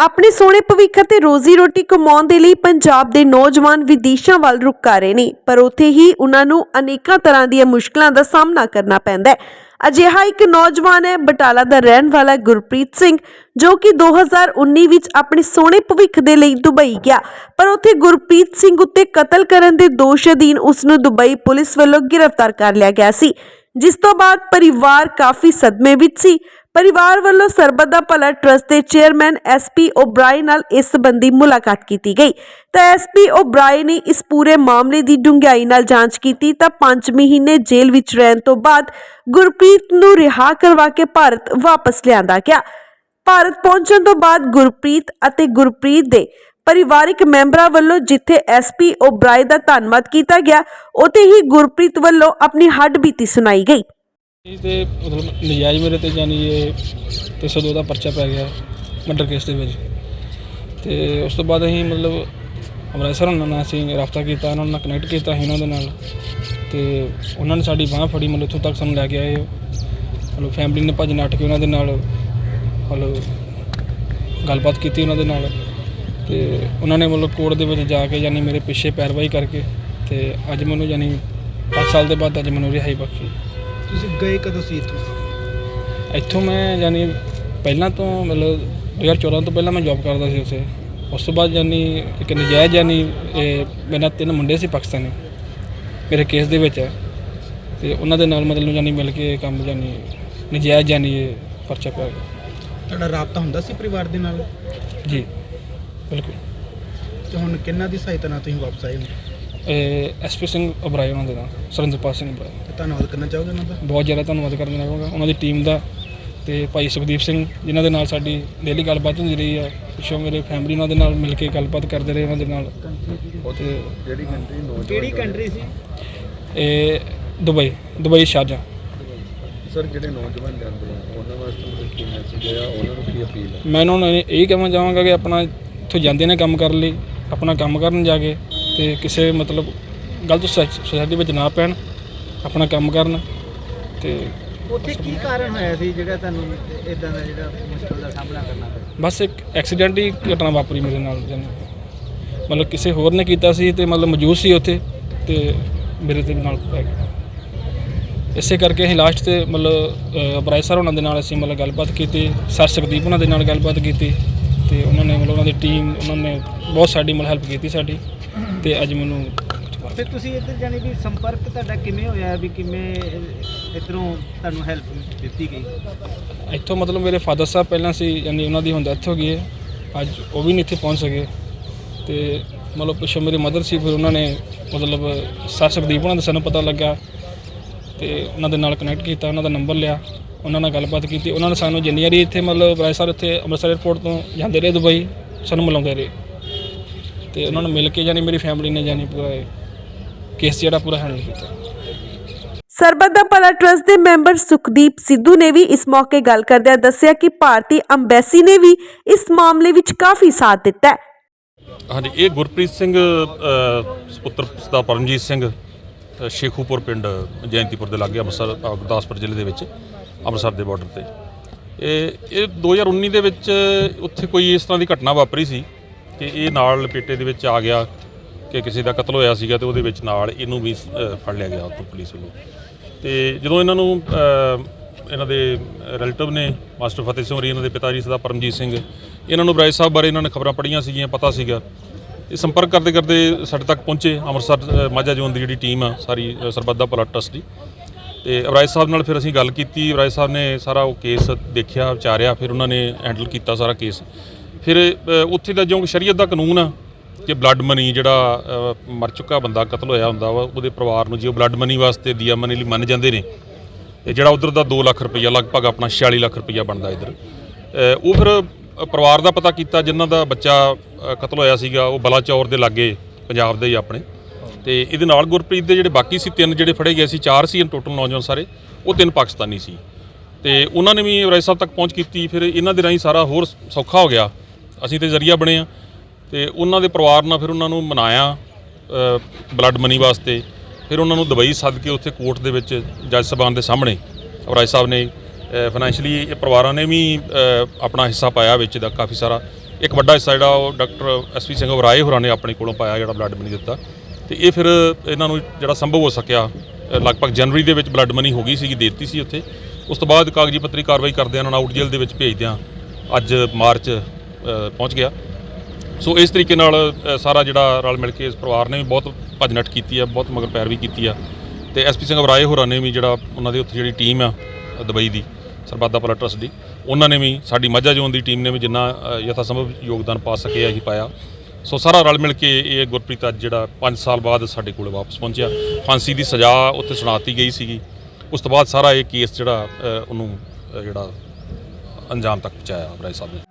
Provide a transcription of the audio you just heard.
ਆਪਣੇ ਸੋਹਣੇ ਭਵਿੱਖ ਅਤੇ ਰੋਜ਼ੀ ਰੋਟੀ ਕਮਾਉਣ ਦੇ ਲਈ ਪੰਜਾਬ ਦੇ ਨੌਜਵਾਨ ਵਿਦੇਸ਼ਾਂ ਵੱਲ ਰੁਕ ਕਰ ਰਹੇ ਨੇ, ਪਰ ਉੱਥੇ ਹੀ ਉਹਨਾਂ ਨੂੰ ਅਨੇਕਾਂ ਤਰ੍ਹਾਂ ਦੀਆਂ ਮੁਸ਼ਕਲਾਂ ਦਾ ਸਾਹਮਣਾ ਕਰਨਾ ਪੈਂਦਾ ਹੈ। ਅਜਿਹਾ ਇੱਕ ਨੌਜਵਾਨ ਹੈ, ਬਟਾਲਾ ਦਾ ਰਹਿਣ ਵਾਲਾ ਗੁਰਪ੍ਰੀਤ ਸਿੰਘ, ਜੋ ਕਿ 2019 ਵਿੱਚ ਆਪਣੇ ਸੋਹਣੇ ਭਵਿੱਖ ਦੇ ਲਈ ਦੁਬਈ ਗਿਆ। ਪਰ ਉੱਥੇ ਗੁਰਪ੍ਰੀਤ ਸਿੰਘ ਉੱਤੇ ਕਤਲ ਕਰਨ ਦੇ ਦੋਸ਼ ਅਧੀਨ ਉਸ ਨੂੰ ਦੁਬਈ ਪੁਲਿਸ ਵੱਲੋਂ ਗ੍ਰਿਫਤਾਰ ਕਰ ਲਿਆ ਗਿਆ ਸੀ, ਜਿਸ ਤੋਂ ਬਾਅਦ ਪਰਿਵਾਰ ਕਾਫੀ ਸਦਮੇ ਵਿੱਚ ਸੀ। ਪਰਿਵਾਰ ਵੱਲੋਂ ਸਰਬੱਤ ਦਾ ਭਲਾ ਟਰਸਟ ਦੇ ਚੇਅਰਮੈਨ ਐਸਪੀ ਓਬਰਾਏ ਨਾਲ ਇਸ ਸੰਬੰਧੀ ਮੁਲਾਕਾਤ ਕੀਤੀ ਗਈ। ਤਾਂ ਐਸਪੀ ਓਬਰਾਏ ਨੇ ਇਸ ਪੂਰੇ ਮਾਮਲੇ ਦੀ ਡੂੰਘਾਈ ਨਾਲ ਜਾਂਚ ਕੀਤੀ ਤਾਂ 5 ਮਹੀਨੇ ਜੇਲ੍ਹ ਵਿੱਚ ਰਹਿਣ ਤੋਂ ਬਾਅਦ ਗੁਰਪ੍ਰੀਤ ਨੂੰ ਰਿਹਾ ਕਰਵਾ ਕੇ ਭਾਰਤ ਵਾਪਸ ਲਿਆਂਦਾ ਗਿਆ। ਭਾਰਤ ਪਹੁੰਚਣ ਤੋਂ ਬਾਅਦ ਗੁਰਪ੍ਰੀਤ ਅਤੇ ਗੁਰਪ੍ਰੀਤ ਦੇ ਪਰਿਵਾਰਿਕ ਮੈਂਬਰਾਂ ਵੱਲੋਂ ਜਿੱਥੇ ਐਸਪੀ ਓਬਰਾਏ ਦਾ ਧੰਨਵਾਦ ਕੀਤਾ ਗਿਆ, ਉੱਥੇ ਹੀ ਗੁਰਪ੍ਰੀਤ ਵੱਲੋਂ ਆਪਣੀ ਹੱਡ ਬੀਤੀ ਸੁਣਾਈ ਗਈ। ਇਹ ਤੇ ਮਤਲਬ ਨਜਾਇਜ਼ ਮੇਰੇ ਤੇ ਜਾਨੀ ਇਹ 302 ਦਾ ਪਰਚਾ ਪੈ ਗਿਆ ਮਰਡਰ ਕੇਸ ਦੇ ਵਿੱਚ। ਤੇ ਉਸ ਤੋਂ ਬਾਅਦ ਅਸੀਂ ਮਤਲਬ ਅੰਮ੍ਰਿਤਸਰ ਉਹਨਾਂ ਨਾਲ ਅਸੀਂ ਰਾਬਤਾ ਕੀਤਾ, ਉਹਨਾਂ ਨਾਲ ਕਨੈਕਟ ਕੀਤਾ ਸੀ ਉਹਨਾਂ ਦੇ ਨਾਲ। ਤੇ ਉਹਨਾਂ ਨੇ ਸਾਡੀ ਬਾਹ ਫੜੀ, ਮਤਲਬ ਇੱਥੋਂ ਤੱਕ ਸਾਨੂੰ ਲੈ ਕੇ ਆਏ। ਮਤਲਬ ਫੈਮਿਲੀ ਨੇ ਭੱਜ ਨੱਠ ਕੇ ਉਹਨਾਂ ਦੇ ਨਾਲ ਮਤਲਬ ਗੱਲਬਾਤ ਕੀਤੀ ਉਹਨਾਂ ਦੇ ਨਾਲ। ਤੇ ਉਹਨਾਂ ਨੇ ਮਤਲਬ ਕੋਰਟ ਦੇ ਵਿੱਚ ਜਾ ਕੇ ਯਾਨੀ ਮੇਰੇ ਪਿੱਛੇ ਪੈਰਵਾਈ ਕਰਕੇ ਤੇ ਅੱਜ ਮੈਨੂੰ ਯਾਨੀ 5 ਸਾਲ ਦੇ ਬਾਅਦ ਅੱਜ ਮੈਨੂੰ ਰਿਹਾਈ ਬਖਸ਼ੀ। ਤੁਸੀਂ ਗਏ ਕਦੋਂ ਸੀ ਇੱਥੋਂ? ਇੱਥੋਂ ਮੈਂ ਯਾਨੀ ਪਹਿਲਾਂ ਤੋਂ ਮਤਲਬ 2014 ਤੋਂ ਪਹਿਲਾਂ ਮੈਂ ਜੌਬ ਕਰਦਾ ਸੀ ਉਸੇ ਉਸ ਤੋਂ ਬਾਅਦ ਯਾਨੀ ਇੱਕ ਨਜਾਇਜ਼ ਯਾਨੀ ਇਹ ਮੇਰੇ ਤਿੰਨ ਮੁੰਡੇ ਸੀ ਪਾਕਿਸਤਾਨੀ ਮੇਰੇ ਕੇਸ ਦੇ ਵਿੱਚ। ਹੈ ਤੇ ਉਹਨਾਂ ਦੇ ਨਾਲ ਮਤਲਬ ਯਾਨੀ ਮਿਲ ਕੇ ਕੰਮ ਯਾਨੀ ਨਜਾਇਜ਼ ਯਾਨੀ ਇਹ ਪਰਚਾ ਪਿਆ। ਤੁਹਾਡਾ ਰਾਬਤਾ ਹੁੰਦਾ ਸੀ ਪਰਿਵਾਰ ਦੇ ਨਾਲ? ਜੀ ਬਿਲਕੁਲ। ਤੇ ਹੁਣ ਕਿੰਨਾ ਦੀ ਸਹਾਇਤਾ ਨਾਲ ਤੁਸੀਂ ਵਾਪਸ ਆਏ ਹੋ? ਐਸਪੀ ਸਿੰਘ ਉਬਰਾਏ ਉਹਨਾਂ ਦੇ ਨਾਲ ਸੁਰਿੰਦਰਪਾਲ ਸਿੰਘ ਉਬਰਾਏ ਤੇ ਧੰਨਵਾਦ ਕਰਨਾ ਚਾਹੋਗੇ ਉਹਨਾਂ ਦਾ? ਬਹੁਤ ਜ਼ਿਆਦਾ ਧੰਨਵਾਦ ਕਰਨਾ ਚਾਹਾਂਗਾ ਉਹਨਾਂ ਦੀ ਟੀਮ ਦਾ ਤੇ ਭਾਈ ਸੁਖਦੀਪ ਸਿੰਘ ਜਿਨ੍ਹਾਂ ਦੇ ਨਾਲ ਸਾਡੀ ਡੇਲੀ ਗੱਲਬਾਤ ਹੁੰਦੀ ਰਹੀ ਆ ਪਿੱਛੋਂ ਮੇਰੇ ਫੈਮਿਲੀ ਉਹਨਾਂ ਦੇ ਨਾਲ ਮਿਲ ਕੇ ਗੱਲਬਾਤ ਕਰਦੇ ਰਹੇ ਉਹਨਾਂ ਦੇ ਨਾਲ। ਤੇ ਕਿਹੜੀ ਕੰਟਰੀ ਸੀ? ਇਹ ਦੁਬਈ ਦੁਬਈ ਸ਼ਾਰਜਾ ਸਰ ਜਿਹੜੇ ਨੌਜਵਾਨ ਜਾਂਦੇ ਆ ਉਹਨਾਂ ਵਾਸਤੇ ਕੀ ਮੈਸੇਜ ਆ ਉਹਨਾਂ ਨੂੰ ਕੀ ਅਪੀਲ ਹੈ ਮੈਂ ਉਹਨਾਂ ਨੂੰ ਇਹ ਇਹ ਕਹਿਣਾ ਚਾਹਾਂਗਾ ਕਿ ਆਪਣਾ ਇੱਥੋਂ ਜਾਂਦੇ ਨੇ ਕੰਮ ਕਰਨ ਲਈ ਆਪਣਾ ਕੰਮ ਕਰਨ ਜਾ ਕੇ ਤੇ ਕਿਸੇ ਮਤਲਬ ਗਲਤ ਸੁਸਾਇਟੀ ਵਿੱਚ ਨਾ ਪੈਣ ਆਪਣਾ ਕੰਮ ਕਰਨ ਤੇ ਉੱਥੇ ਕੀ ਕਾਰਨ ਹੋਇਆ ਸੀ ਜਿਹੜਾ ਤੁਹਾਨੂੰ ਇਦਾਂ ਦਾ ਜਿਹੜਾ ਮੁਸ਼ਕਲ ਦਾ ਸਾਹਮਣਾ ਕਰਨਾ ਪਿਆ? ਬਸ ਇੱਕ ਐਕਸੀਡੈਂਟ ਹੀ ਘਟਨਾ ਵਾਪਰੀ ਮੇਰੇ ਨਾਲ ਮਤਲਬ ਕਿਸੇ ਹੋਰ ਨੇ ਕੀਤਾ ਸੀ ਤੇ ਮਤਲਬ ਮੌਜੂਦ ਸੀ ਉੱਥੇ ਤੇ ਮੇਰੇ ਤੇ ਨਾਲ ਪੈ ਗਿਆ। ਇਸੇ ਕਰਕੇ ਅਸੀਂ ਲਾਸਟ ਤੇ ਮਤਲਬ ਬਰਾਈ ਸਰ ਉਹਨਾਂ ਦੇ ਨਾਲ ਅਸੀਂ ਮਤਲਬ ਗੱਲਬਾਤ ਕੀਤੀ ਸਰ ਸੁਖਦੀਪ ਉਹਨਾਂ ਦੇ ਨਾਲ ਗੱਲਬਾਤ ਕੀਤੀ ਤੇ ਉਹਨਾਂ ਨੇ ਮਤਲਬ ਉਹਨਾਂ ਦੀ ਟੀਮ ਉਹਨਾਂ ਨੇ ਬਹੁਤ ਸਾਡੀ ਮਤਲਬ ਹੈਲਪ ਕੀਤੀ ਸਾਡੀ। ਤੇ ਅੱਜ ਮੈਨੂੰ ਫਿਰ ਤੁਸੀਂ ਇੱਧਰ ਜਾਣੀ ਵੀ ਸੰਪਰਕ ਤੁਹਾਡਾ ਕਿਵੇਂ ਹੋਇਆ ਵੀ ਕਿਵੇਂ ਇਧਰੋਂ ਤੁਹਾਨੂੰ ਹੈਲਪ ਦਿੱਤੀ ਗਈ? ਇੱਥੋਂ ਮਤਲਬ ਮੇਰੇ ਫਾਦਰ ਸਾਹਿਬ ਪਹਿਲਾਂ ਸੀ ਯਾਨੀ ਉਹਨਾਂ ਦੀ ਹੁਣ ਡੈਥ ਹੋ ਗਈ ਹੈ। ਅੱਜ ਉਹ ਵੀ ਨਹੀਂ ਇੱਥੇ ਪਹੁੰਚ ਸਕੇ। ਤੇ ਮਤਲਬ ਪਿੱਛੋਂ ਮੇਰੀ ਮਦਰ ਸੀ ਫਿਰ ਉਹਨਾਂ ਨੇ ਮਤਲਬ ਸਰ ਸੁਖਦੀਪ ਉਹਨਾਂ ਦਾ ਸਾਨੂੰ ਪਤਾ ਲੱਗਾ ਤੇ ਉਹਨਾਂ ਦੇ ਨਾਲ ਕਨੈਕਟ ਕੀਤਾ ਉਹਨਾਂ ਦਾ ਨੰਬਰ ਲਿਆ ਉਹਨਾਂ ਨਾਲ ਗੱਲਬਾਤ ਕੀਤੀ। ਉਹਨਾਂ ਨੇ ਸਾਨੂੰ ਜਿੰਨੀ ਵਾਰੀ ਇੱਥੇ ਮਤਲਬ ਰਾਏ ਸਰ ਇੱਥੇ ਅੰਮ੍ਰਿਤਸਰ 에ਅਰਪੋਰਟ ਤੋਂ ਜਾਂਦੇ ਰਹੇ ਦੁਬਈ ਸਾਨੂੰ ਮਿਲਾਉਂਦੇ ਰਹੇ। ਤੇ ਉਹਨਾਂ ਨੂੰ ਮਿਲ ਕੇ ਜਾਨੀ ਮੇਰੀ ਫੈਮਿਲੀ ਨੇ ਜਾਨੀ ਪੂਰਾ ਕੇਸ ਜਿਹੜਾ ਪੂਰਾ ਹੈਂਡਲ ਕੀਤਾ। ਸਰਬੱਤ ਦਾ ਭਲਾ ਟਰਸਟ ਦੇ ਮੈਂਬਰ ਸੁਖਦੀਪ ਸਿੱਧੂ ਨੇ ਵੀ ਇਸ ਮੌਕੇ ਗੱਲ ਕਰਦਿਆਂ ਦੱਸਿਆ ਕਿ ਭਾਰਤੀ ਅੰਬੈਸੀ ਨੇ ਵੀ ਇਸ ਮਾਮਲੇ ਵਿੱਚ ਕਾਫੀ ਸਾਥ ਦਿੱਤਾ ਹੈ। ਹਾਂਜੀ ਇਹ ਗੁਰਪ੍ਰੀਤ ਸਿੰਘ ਅ, ਸੁਪੁੱਤਰ ਦਾ ਪਰਮਜੀਤ ਸਿੰਘ ਅ, ਸ਼ੇਖੂਪੁਰ ਪਿੰਡ ਜੈਂਤੀਪੁਰ ਦੇ ਲਾਗੇ ਅੰਮ੍ਰਿਤਸਰ ਅ, ਗੁਰਦਾਸਪੁਰ ਜ਼ਿਲ੍ਹੇ ਦੇ ਵਿੱਚ ਅੰਮ੍ਰਿਤਸਰ ਦੇ ਬਾਰਡਰ ਤੇ। ਇਹ ਇਹ 2019 ਦੇ ਵਿੱਚ ਉੱਥੇ ਕੋਈ ਇਸ ਤਰ੍ਹਾਂ ਦੀ ਘਟਨਾ ਵਾਪਰੀ ਸੀ। ਕਿ ਇਹ ਨਾਲ ਲਪੇਟੇ ਦੇ ਵਿੱਚ ਆ ਗਿਆ ਕਿ ਕਿਸੇ ਦਾ ਕਤਲ ਹੋਇਆ ਸੀਗਾ ਤੇ ਉਹਦੇ ਵਿੱਚ ਨਾਲ ਇਹਨੂੰ ਵੀ ਫੜ ਲਿਆ ਗਿਆ ਉੱਥੋਂ ਪੁਲਿਸ ਵੱਲੋਂ। ਤੇ ਜਦੋਂ ਇਹਨਾਂ ਨੂੰ ਇਹਨਾਂ ਦੇ ਰਿਲੇਟਿਵ ਨੇ ਮਾਸਟਰ ਫਤਿਹ ਸਿੰਘ ਹੋਰੀ ਇਹਨਾਂ ਦੇ ਪਿਤਾ ਜੀ ਸਦਾ ਪਰਮਜੀਤ ਸਿੰਘ ਇਹਨਾਂ ਨੂੰ ਬਰਾਏ ਸਾਹਿਬ ਬਾਰੇ ਇਹਨਾਂ ਨੇ ਖਬਰਾਂ ਪੜ੍ਹੀਆਂ ਸੀਗੀਆਂ ਪਤਾ ਸੀਗਾ। ਇਹ ਸੰਪਰਕ ਕਰਦੇ ਕਰਦੇ ਸਾਡੇ ਤੱਕ ਪਹੁੰਚੇ ਅੰਮ੍ਰਿਤਸਰ ਮਾਝਾ ਜ਼ੋਨ ਦੀ ਜਿਹੜੀ ਟੀਮ ਆ ਸਾਰੀ ਅ, ਸਰਬੱਤ ਦਾ ਭਲਾ ਟਰਸਟ ਦੀ। ਤੇ ਅਬਰਾਜ ਸਾਹਿਬ ਨਾਲ ਫਿਰ ਅਸੀਂ ਗੱਲ ਕੀਤੀ ਅਬਰਾਜ ਸਾਹਿਬ ਨੇ ਸਾਰਾ ਉਹ ਕੇਸ ਦੇਖਿਆ ਵਿਚਾਰਿਆ ਫਿਰ ਉਹਨਾਂ ਨੇ ਹੈਂਡਲ ਕੀਤਾ ਸਾਰਾ ਕੇਸ ਫਿਰ ਉੱਥੇ ਦਾ ਜੋ ਸ਼ਰੀਅਤ ਦਾ ਕਾਨੂੰਨ ਆ ਕਿ ਬਲੱਡ ਮਨੀ ਜਿਹੜਾ ਮਰ ਚੁੱਕਾ ਬੰਦਾ, ਕਤਲ ਹੋਇਆ ਹੁੰਦਾ ਵਾ, ਉਹਦੇ ਪਰਿਵਾਰ ਨੂੰ ਜੇ ਉਹ ਬਲੱਡ ਮਨੀ ਵਾਸਤੇ ਦੀਆ ਮਨੀ ਲਈ ਮੰਨ ਜਾਂਦੇ ਨੇ। ਤੇ ਜਿਹੜਾ ਉਧਰ ਦਾ 2 ਲੱਖ ਰੁਪਈਆ, ਲਗਭਗ ਆਪਣਾ 46 ਲੱਖ ਰੁਪਈਆ ਬਣਦਾ ਇਧਰ। ਉਹ ਫਿਰ ਪਰਿਵਾਰ ਦਾ ਪਤਾ ਕੀਤਾ, ਜਿਨ੍ਹਾਂ ਦਾ ਬੱਚਾ ਕਤਲ ਹੋਇਆ ਸੀਗਾ, ਉਹ ਬਲਾਚੌਰ ਦੇ ਲਾਗੇ, ਪੰਜਾਬ ਦੇ ਹੀ ਆਪਣੇ। ਤੇ ਇਹਦੇ ਨਾਲ ਗੁਰਪ੍ਰੀਤ ਦੇ ਜਿਹੜੇ ਬਾਕੀ ਸੀ, ਤਿੰਨ ਜਿਹੜੇ ਫੜੇ ਗਏ ਸੀ, ਚਾਰ ਸੀ ਟੋਟਲ ਨੌਜਵਾਨ ਸਾਰੇ, ਉਹ ਤਿੰਨ ਪਾਕਿਸਤਾਨੀ ਸੀ। ਤੇ ਉਹਨਾਂ ਨੇ ਵੀ ਰਾਏ ਸਾਹਿਬ ਤੱਕ ਪਹੁੰਚ ਕੀਤੀ, ਫਿਰ ਇਹਨਾਂ ਦੇ ਰਾਹੀਂ ਸਾਰਾ ਹੋਰ ਸੌਖਾ ਹੋ ਗਿਆ। ਅਸੀਂ ਤੇ ਜ਼ਰੀਆ ਬਣੇ ਆ ਤੇ ਉਹਨਾਂ ਦੇ ਪਰਿਵਾਰ ਨਾਲ ਫਿਰ ਉਹਨਾਂ ਨੂੰ ਮਨਾਇਆ ਬਲੱਡ ਮਨੀ ਵਾਸਤੇ, ਫਿਰ ਉਹਨਾਂ ਨੂੰ ਦੁਬਈ ਸੱਦ ਕੇ ਉੱਥੇ ਕੋਰਟ ਦੇ ਵਿੱਚ ਜੱਜ ਸਾਹਿਬਾਨ ਦੇ ਸਾਹਮਣੇ ਰਾਏ ਸਾਹਿਬ ਨੇ ਫਾਈਨੈਂਸ਼ਲੀ ਇਹ ਪਰਿਵਾਰਾਂ ਨੇ ਵੀ ਆਪਣਾ ਹਿੱਸਾ ਪਾਇਆ ਵਿੱਚ ਦਾ ਕਾਫੀ ਸਾਰਾ। ਇੱਕ ਵੱਡਾ ਹਿੱਸਾ ਜਿਹੜਾ ਉਹ ਡਾਕਟਰ ਐਸਪੀ ਸਿੰਘ ਵਰਾਏ ਹੋਰਾਂ ਨੇ ਆਪਣੇ ਕੋਲੋਂ ਪਾਇਆ ਜਿਹੜਾ ਬਲੱਡ ਮਨੀ ਦਿੱਤਾ। ਤੇ ਇਹ ਫਿਰ ਇਹਨਾਂ ਨੂੰ ਜਿਹੜਾ ਸੰਭਵ ਹੋ ਸਕਿਆ ਲਗਭਗ ਜਨਵਰੀ ਦੇ ਵਿੱਚ ਬਲੱਡ ਮਨੀ ਹੋ ਗਈ ਸੀਗੀ ਦੇ ਦਿੱਤੀ ਸੀ ਉੱਥੇ। ਉਸ ਤੋਂ ਬਾਅਦ ਕਾਗਜ਼ੀ ਪੱਤਰੀ ਕਾਰਵਾਈ ਕਰਦਿਆਂ ਉਹਨਾਂ ਨੂੰ ਆਊਟ ਜੇਲ੍ਹ ਦੇ ਵਿੱਚ ਭੇਜਦਿਆਂ ਅੱਜ ਮਾਰਚ ਪਹੁੰਚ ਗਿਆ। ਸੋ ਇਸ ਤਰੀਕੇ ਨਾਲ ਸਾਰਾ ਜਿਹੜਾ ਰਲ ਮਿਲ ਕੇ ਇਸ ਪਰਿਵਾਰ ਨੇ ਵੀ ਬਹੁਤ ਭੱਜ ਨੱਠ ਕੀਤੀ ਆ, ਬਹੁਤ ਮਗਰ ਪੈਰਵੀ ਕੀਤੀ ਆ। ਤੇ ਐਸਪੀ ਸਿੰਘ ਵਰਾਏ ਹੋਰਾਂ ਨੇ ਵੀ ਜਿਹੜਾ ਉਹਨਾਂ ਦੇ ਉੱਥੇ ਜਿਹੜੀ ਟੀਮ ਆ ਦੁਬਈ ਦੀ, ਸਰਬੱਤ ਦਾ ਭਲਾ ਟਰਸਟ ਦੀ, ਉਹਨਾਂ ਨੇ ਵੀ ਸਾਡੀ ਮਾਝਾ ਜ਼ੋਨ ਦੀ ਟੀਮ ਨੇ ਵੀ ਜਿੰਨਾ ਯਥਾ ਸੰਭਵ ਯੋਗਦਾਨ ਪਾ ਸਕੇ ਅਸੀਂ ਪਾਇਆ। ਸੋ ਸਾਰਾ ਰਲ ਮਿਲ ਕੇ ਇਹ ਗੁਰਪ੍ਰੀਤ ਅੱਜ ਜਿਹੜਾ 5 ਸਾਲ ਬਾਅਦ ਸਾਡੇ ਕੋਲ ਵਾਪਸ ਪਹੁੰਚਿਆ। ਫਾਂਸੀ ਦੀ ਸਜ਼ਾ ਉੱਥੇ ਸੁਣਾਤੀ ਗਈ ਸੀਗੀ। ਉਸ ਤੋਂ ਬਾਅਦ ਸਾਰਾ ਇਹ ਕੇਸ ਜਿਹੜਾ ਉਹਨੂੰ ਜਿਹੜਾ ਅੰਜਾਮ ਤੱਕ ਪਹੁੰਚਾਇਆ ਵਰਾਏ ਸਾਹਿਬ ਨੇ।